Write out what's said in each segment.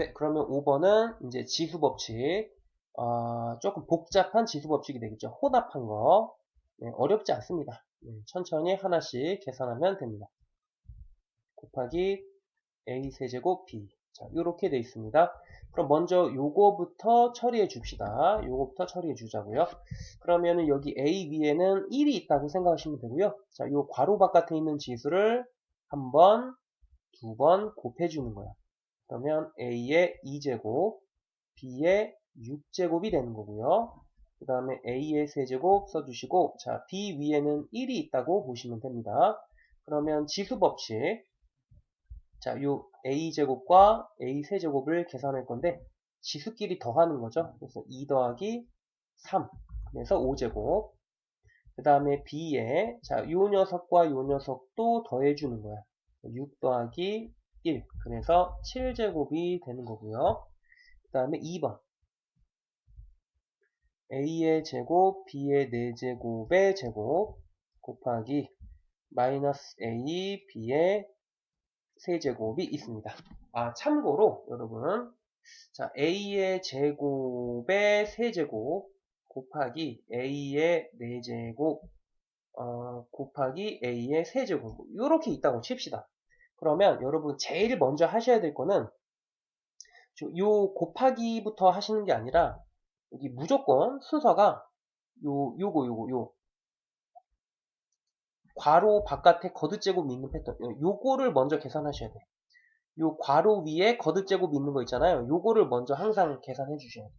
네, 그러면 5번은 이제 지수 법칙. 어, 조금 복잡한 지수 법칙이 되겠죠. 혼합한 거. 네, 어렵지 않습니다. 네, 천천히 하나씩 계산하면 됩니다. 곱하기 a 세제곱 b. 자, 이렇게 돼 있습니다. 그럼 먼저 요거부터 처리해 줍시다. 요거부터 처리해 주자고요. 그러면은 여기 a 위에는 1이 있다고 생각하시면 되고요. 자, 요 괄호 바깥에 있는 지수를 한 번, 두 번 곱해 주는 거야. 그러면 a의 2제곱, b의 6제곱이 되는 거고요. 그 다음에 a의 세제곱 써주시고 자 b 위에는 1이 있다고 보시면 됩니다. 그러면 지수 법칙 자, 요 a제곱과 a 세제곱을 계산할 건데 지수끼리 더하는 거죠. 그래서 2 더하기 3 그래서 5제곱 그 다음에 b에 자, 요 녀석과 요 녀석도 더해주는 거야. 6 더하기 1 그래서 7제곱이 되는 거고요. 그 다음에 2번 a의 제곱, b의 4제곱의 제곱 곱하기 마이너스 a, b의 세제곱이 있습니다. 아, 참고로 여러분 자 a의 제곱의 세제곱 곱하기 a의 4제곱 어, 곱하기 a의 세제곱 이렇게 있다고 칩시다. 그러면 여러분 제일 먼저 하셔야 될 거는 요 곱하기부터 하시는 게 아니라 여기 무조건 순서가 요 요거 요거 요 괄호 바깥에 거듭제곱 있는 패턴 요거를 먼저 계산하셔야 돼요. 요 괄호 위에 거듭제곱 있는 거 있잖아요. 요거를 먼저 항상 계산해 주셔야 돼요.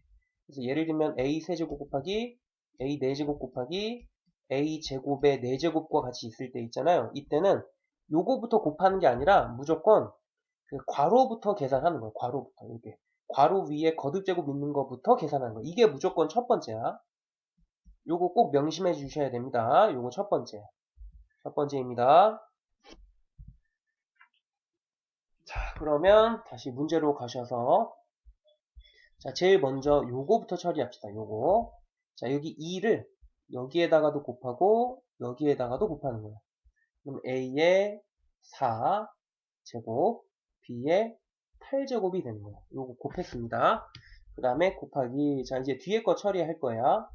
그래서 예를 들면 a 세제곱 곱하기 a 4제곱 곱하기 a 제곱의 4제곱과 같이 있을 때 있잖아요. 이때는 요거부터 곱하는 게 아니라 무조건 그 괄호부터 계산하는 거예요. 괄호부터 이렇게 괄호 위에 거듭제곱 있는 것부터 계산하는 거. 이게 무조건 첫 번째야. 요거 꼭 명심해 주셔야 됩니다. 요거 첫 번째. 첫 번째입니다. 자, 그러면 다시 문제로 가셔서 자, 제일 먼저 요거부터 처리합시다. 요거. 자, 여기 2를 여기에다가도 곱하고 여기에다가도 곱하는 거예요. 그럼 A의 4 제곱, B의 8제곱이 되는 거예요. 요거 곱했습니다. 그 다음에 곱하기, 자, 이제 뒤에 거 처리할 거야.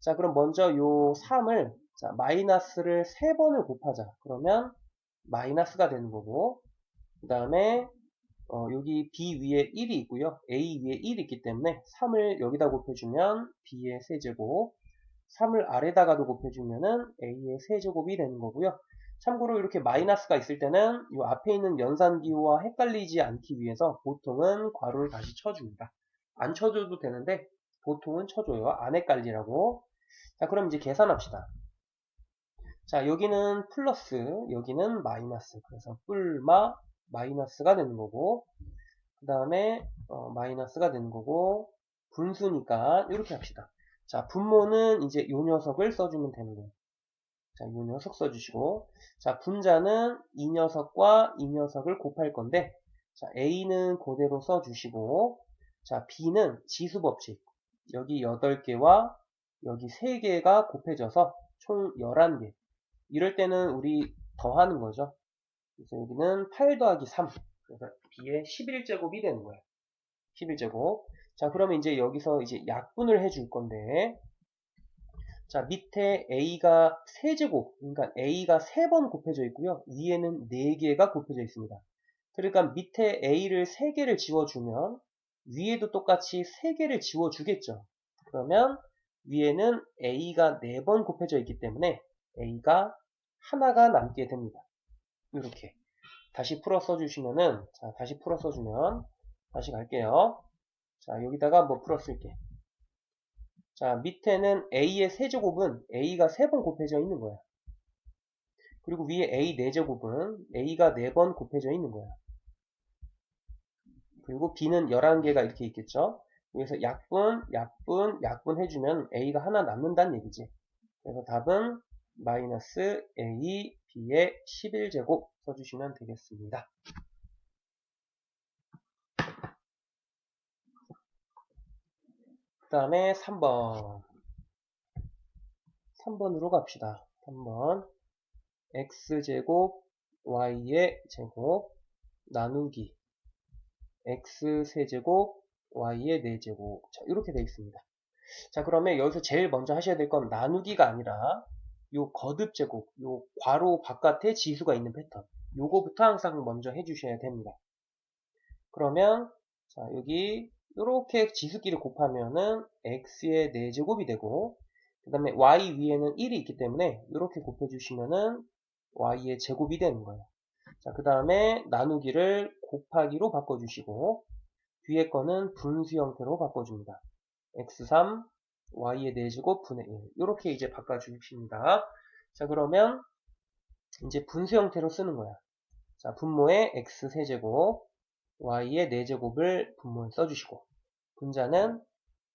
자, 그럼 먼저 요 3을, 자, 마이너스를 3번을 곱하자. 그러면 마이너스가 되는 거고, 그 다음에, 어, 여기 B 위에 1이 있고요. A 위에 1이 있기 때문에 3을 여기다 곱해주면 B의 세제곱, 3을 아래다가도 곱해주면은 A의 세제곱이 되는 거고요. 참고로 이렇게 마이너스가 있을 때는 이 앞에 있는 연산기호와 헷갈리지 않기 위해서 보통은 괄호를 다시 쳐줍니다. 안 쳐줘도 되는데 보통은 쳐줘요. 안 헷갈리라고. 자 그럼 이제 계산합시다. 자 여기는 플러스 여기는 마이너스 그래서 뿔마 마이너스가 되는 거고 그 다음에 어, 마이너스가 되는 거고 분수니까 이렇게 합시다. 자 분모는 이제 요 녀석을 써주면 되는 거예요. 자, 이 녀석 써주시고, 자, 분자는 이 녀석과 이 녀석을 곱할 건데, 자, A는 그대로 써주시고, 자, B는 지수 법칙. 여기 8개와 여기 3개가 곱해져서 총 11개. 이럴 때는 우리 더하는 거죠. 그래서 여기는 8 더하기 3. 그래서 B의 11제곱이 되는 거예요. 11제곱. 자, 그러면 이제 여기서 이제 약분을 해줄 건데, 자, 밑에 A가 세제곱, 그러니까 A가 3번 곱해져 있고요. 위에는 4개가 곱해져 있습니다. 그러니까 밑에 A를 3개를 지워주면 위에도 똑같이 3개를 지워주겠죠. 그러면 위에는 A가 4번 곱해져 있기 때문에 A가 하나가 남게 됩니다. 이렇게 다시 풀어 써주시면은 자 다시 풀어 써주면 다시 갈게요. 자 여기다가 뭐 풀어 쓸게. 자, 밑에는 A의 세제곱은 A가 3번 곱해져 있는 거야. 그리고 위에 A 4제곱은 A가 4번 곱해져 있는 거야. 그리고 B는 11개가 이렇게 있겠죠. 그래서 약분, 약분, 약분 해주면 A가 하나 남는다는 얘기지. 그래서 답은 마이너스 A, B의 11제곱 써주시면 되겠습니다. 그 다음에 3번. 3번으로 갑시다. 3번. X제곱 y의 제곱 나누기. X 세제곱 y의 4제곱. 자 이렇게 되어 있습니다. 자 그러면 여기서 제일 먼저 하셔야 될 건 나누기가 아니라 요 거듭 제곱, 요 괄호 바깥에 지수가 있는 패턴. 요거부터 항상 먼저 해주셔야 됩니다. 그러면 자 여기 이렇게 지수끼리 곱하면은 x의 4제곱이 되고 그 다음에 y 위에는 1이 있기 때문에 이렇게 곱해주시면은 y의 제곱이 되는 거예요. 자, 그 다음에 나누기를 곱하기로 바꿔주시고 뒤에 거는 분수 형태로 바꿔줍니다. x3, y의 4제곱 분의 1 이렇게 이제 바꿔주십니다. 자, 그러면 이제 분수 형태로 쓰는 거야. 자, 분모에 x 세제곱, y의 4제곱을 분모에 써주시고 분자는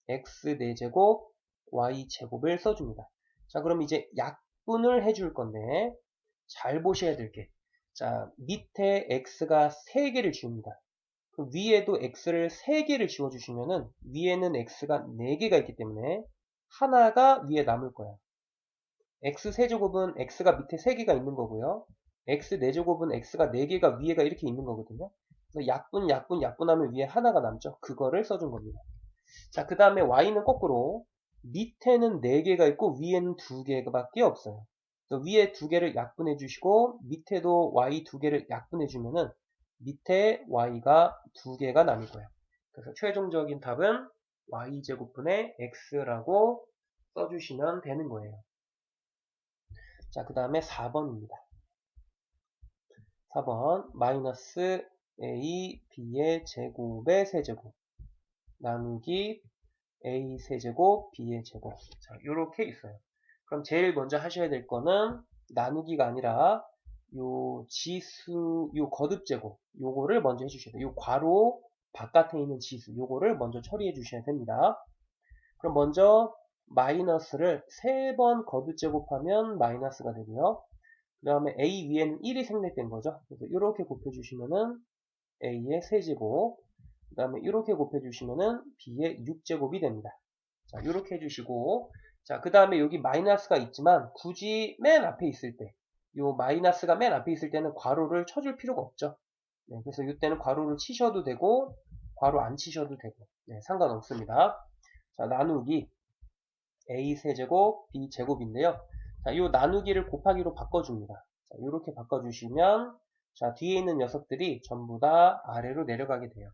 x 4제곱, y 제곱을 써줍니다. 자, 그럼 이제 약분을 해줄 건데 잘 보셔야 될 게. 자, 밑에 x가 3개를 지웁니다. 그 위에도 x를 3개를 지워주시면은 위에는 x가 4개가 있기 때문에 하나가 위에 남을 거야. x 세제곱은 x가 밑에 3개가 있는 거고요. x 4제곱은 x가 4개가 위에가 이렇게 있는 거거든요. 그래서 약분, 약분, 약분하면 위에 하나가 남죠. 그거를 써준 겁니다. 자, 그 다음에 y는 거꾸로 밑에는 4개가 있고 위에는 2개밖에 없어요. 위에 2개를 약분해 주시고 밑에도 y 2개를 약분해 주면은 밑에 y가 2개가 남을 거예요. 그래서 최종적인 답은 y제곱분의 x라고 써주시면 되는 거예요. 자, 그 다음에 4번입니다. 4번 마이너스 a b의 제곱의 세제곱 나누기 a 세제곱 b의 제곱 자 이렇게 있어요. 그럼 제일 먼저 하셔야 될 거는 나누기가 아니라 요 지수 요 거듭 제곱 요거를 먼저 해주셔야 돼요. 요 괄호 바깥에 있는 지수 요거를 먼저 처리해 주셔야 됩니다. 그럼 먼저 마이너스를 3번 거듭 제곱하면 마이너스가 되고요. 그 다음에 a 위에는 1이 생략된 거죠. 그래서 이렇게 곱해주시면은 a의 세제곱 그 다음에 이렇게 곱해주시면은 b의 6제곱이 됩니다. 자, 이렇게 해주시고 자, 그 다음에 여기 마이너스가 있지만 굳이 맨 앞에 있을 때, 요 마이너스가 맨 앞에 있을 때는 괄호를 쳐줄 필요가 없죠. 네, 그래서 이때는 괄호를 치셔도 되고, 괄호 안 치셔도 되고, 네, 상관없습니다. 자, 나누기 a 세제곱 b 제곱인데요. 자, 요 나누기를 곱하기로 바꿔줍니다. 자, 이렇게 바꿔주시면 자, 뒤에 있는 녀석들이 전부 다 아래로 내려가게 돼요.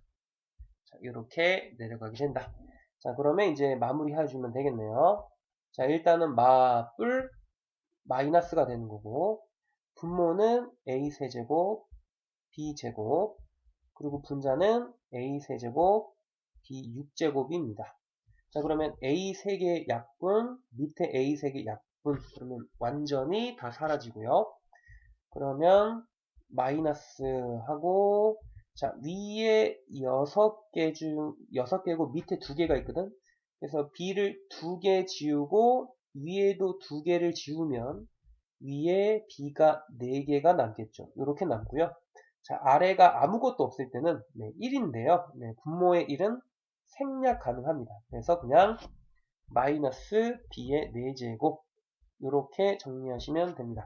자, 이렇게 내려가게 된다. 자, 그러면 이제 마무리 해 주면 되겠네요. 자, 일단은 마 뿔 마이너스가 되는 거고, 분모는 a 세제곱, b 제곱, 그리고 분자는 a 세제곱, b 6제곱입니다. 자, 그러면 a 3개 약분, 밑에 a 3개 약분, 그러면 완전히 다 사라지고요. 그러면 마이너스 하고 자 위에 6개 중 6개고 밑에 2개가 있거든? 그래서 b를 2개 지우고 위에도 2개를 지우면 위에 b가 4개가 남겠죠. 이렇게 남고요. 자 아래가 아무것도 없을 때는 네, 1인데요. 네, 분모의 1은 생략 가능합니다. 그래서 그냥 마이너스 b의 4제곱. 이렇게 정리하시면 됩니다